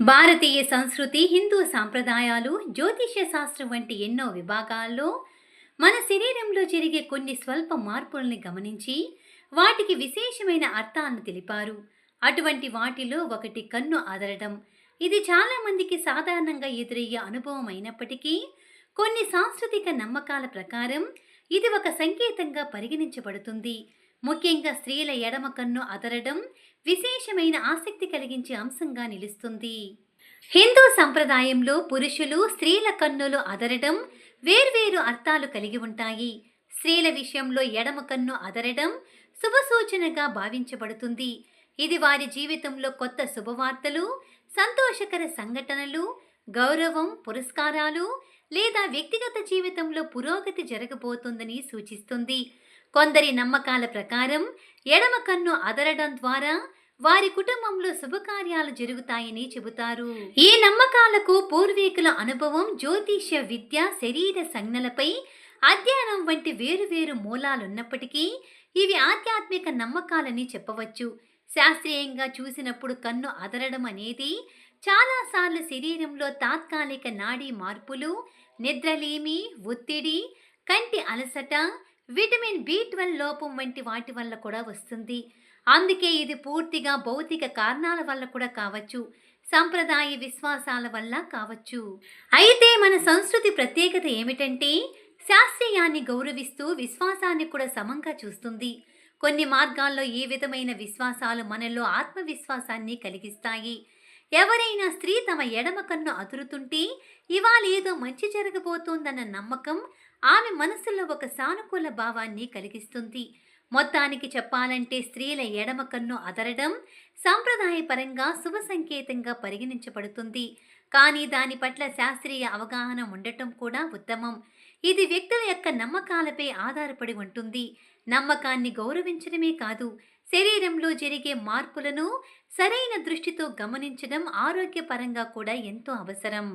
భారతీయ సంస్కృతి హిందూ సాంప్రదాయాలు జ్యోతిష్య శాస్త్రం వంటి ఎన్నో విభాగాల్లో మన శరీరంలో జరిగే కొన్ని స్వల్ప మార్పుల్ని గమనించి వాటికి విశేషమైన అర్థాలను తెలిపారు. అటువంటి వాటిలో ఒకటి కన్ను అదరడం ఇది చాలామందికి సాధారణంగా ఎదురయ్యే అనుభవం అయినప్పటికీ కొన్ని సాంస్కృతిక నమ్మకాల ప్రకారం ఇది ఒక సంకేతంగా పరిగణించబడుతుంది. ముఖ్యంగా స్త్రీల ఎడమ కన్ను అదరడం విశేషమైన ఆసక్తి కలిగించే అంశంగా నిలుస్తుంది. హిందూ సంప్రదాయంలో పురుషులు స్త్రీల కన్నులు అదరడం వేర్వేరు అర్థాలు కలిగి ఉంటాయి. స్త్రీల విషయంలో ఎడమ కన్ను అదరడం శుభసూచనగా భావించబడుతుంది. ఇది వారి జీవితంలో కొత్త శుభవార్తలు సంతోషకర సంఘటనలు గౌరవం పురస్కారాలు లేదా వ్యక్తిగత జీవితంలో పురోగతి జరగబోతుందని సూచిస్తుంది. కొందరి నమ్మకాల ప్రకారం ఎడమ కన్ను అదరడం ద్వారా వారి కుటుంబంలో శుభకార్యాలు జరుగుతాయని చెబుతారు. ఈ నమ్మకాలకు పూర్వీకుల అనుభవం జ్యోతిష్య విద్య శరీర సంజ్ఞలపై అధ్యయనం వంటి వేరువేరు మూలాలున్నప్పటికీ ఇవి ఆధ్యాత్మిక నమ్మకాలని చెప్పవచ్చు. శాస్త్రీయంగా చూసినప్పుడు కన్ను అదరడం అనేది చాలాసార్లు శరీరంలో తాత్కాలిక నాడీ మార్పులు నిద్రలేమి ఒత్తిడి కంటి అలసట విటమిన్ బి ట్వెల్వ్ లోపం వంటి వాటి వల్ల కూడా వస్తుంది. అందుకే ఇది పూర్తిగా భౌతిక కారణాల వల్ల కూడా కావచ్చు సంప్రదాయ విశ్వాసాల వల్ల కావచ్చు. అయితే మన సంస్కృతి ప్రత్యేకత ఏమిటంటే శాస్త్రీయాన్ని గౌరవిస్తూ విశ్వాసాన్ని కూడా సమంగా చూస్తుంది. కొన్ని మార్గాల్లో ఏ విధమైన విశ్వాసాలు మనలో ఆత్మవిశ్వాసాన్ని కలిగిస్తాయి? ఎవరైనా స్త్రీ తమ ఎడమ కన్ను అదురుతుంటే ఇవాళ ఏదో మంచి జరగబోతోందన్న నమ్మకం ఆమె మనసులో ఒక సానుకూల భావాన్ని కలిగిస్తుంది. మొత్తానికి చెప్పాలంటే స్త్రీల ఎడమ కన్ను అదరడం సాంప్రదాయపరంగా శుభ సంకేతంగా పరిగణించబడుతుంది. కానీ దాని పట్ల శాస్త్రీయ అవగాహన ఉండటం కూడా ఉత్తమం. ఇది వ్యక్తుల యొక్క నమ్మకాలపై ఆధారపడి ఉంటుంది. నమ్మకాన్ని గౌరవించడమే కాదు శరీరంలో జరిగే మార్పులను సరైన దృష్టితో గమనించడం ఆరోగ్యపరంగా కూడా ఎంతో అవసరం.